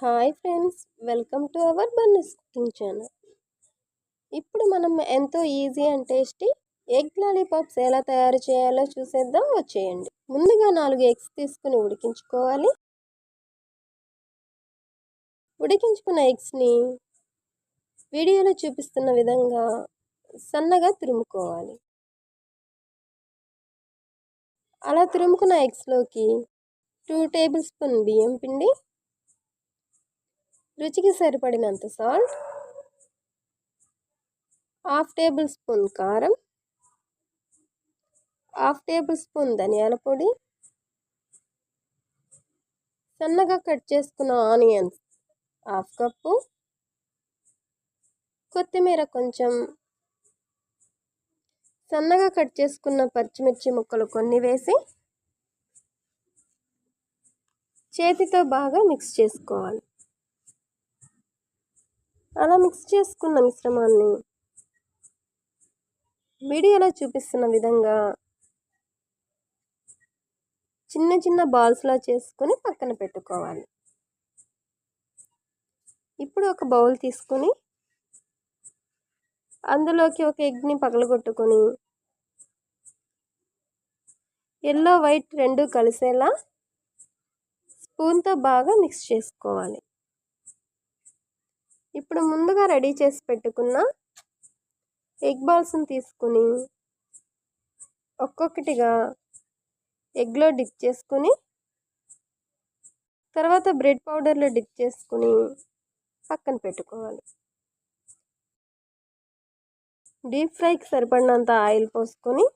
Hi friends welcome to our బన్నస్ cooking channel. ఇప్పుడు మనం ఎంతో easy and tasty egg lollipops ఎలా తయారు చేయాలో చూసేద్దాం. వచ్చేయండి. ముందుగా నాలుగు ఎగ్స్ తీసుకుని ఉడికించుకోవాలి. ఉడికించుకున్న ఎగ్స్ని వీడియోలో చూపిస్తున్న విధంగా సన్నగా తురుముకోవాలి. అలా తురుముకున్న ఎగ్స్లోకి టూ టేబుల్ స్పూన్ బియ్యం పిండి రుచికి సరిపడినంత సాల్ట్ హాఫ్ టేబుల్ స్పూన్ కారం హాఫ్ టేబుల్ స్పూన్ ధనియాల పొడి సన్నగా కట్ చేసుకున్న ఆనియన్స్ హాఫ్ కప్పు కొత్తిమీర కొంచెం సన్నగా కట్ చేసుకున్న పచ్చిమిర్చి ముక్కలు కొన్ని వేసి చేతితో బాగా మిక్స్ చేసుకోవాలి. అలా మిక్స్ చేసుకున్న మిశ్రమాన్ని వీడియోలో చూపిస్తున్న విధంగా చిన్న చిన్న బాల్స్లా చేసుకొని పక్కన పెట్టుకోవాలి. ఇప్పుడు ఒక బౌల్ తీసుకొని అందులోకి ఒక ఎగ్ని పగలగొట్టుకొని ఎల్లో వైట్ రెండు కలిసేలా స్పూన్తో బాగా మిక్స్ చేసుకోవాలి. ఇప్పుడు ముందుగా రెడీ చేసి పెట్టుకున్న ఎగ్ బాల్స్ని తీసుకుని ఒక్కొక్కటిగా ఎగ్లో డిప్ చేసుకుని తర్వాత బ్రెడ్ పౌడర్లో డిప్ చేసుకుని పక్కన పెట్టుకోవాలి. డీప్ ఫ్రైకి సరిపడినంత ఆయిల్ పోసుకొని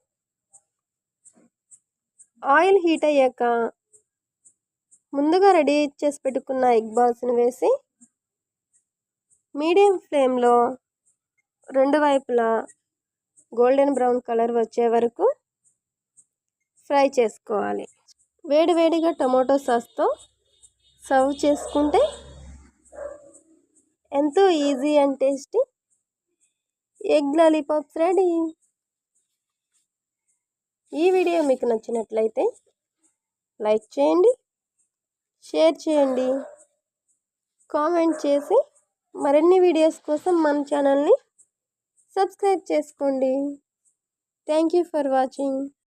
ఆయిల్ హీట్ అయ్యాక ముందుగా రెడీ చేసి పెట్టుకున్న ఎగ్ బాల్స్ని వేసి మీడియం ఫ్లేమ్లో రెండు వైపులా గోల్డెన్ బ్రౌన్ కలర్ వచ్చే వరకు ఫ్రై చేసుకోవాలి. వేడివేడిగా టమాటో సాస్తో సర్వ్ చేసుకుంటే ఎంతో easy and tasty egg lollipops ready. ఈ వీడియో మీకు నచ్చినట్లయితే లైక్ చేయండి షేర్ చేయండి కామెంట్ చేసి మరిన్ని వీడియోస్ కోసం మన ఛానల్ని సబ్స్క్రైబ్ చేసుకోండి. Thank you for watching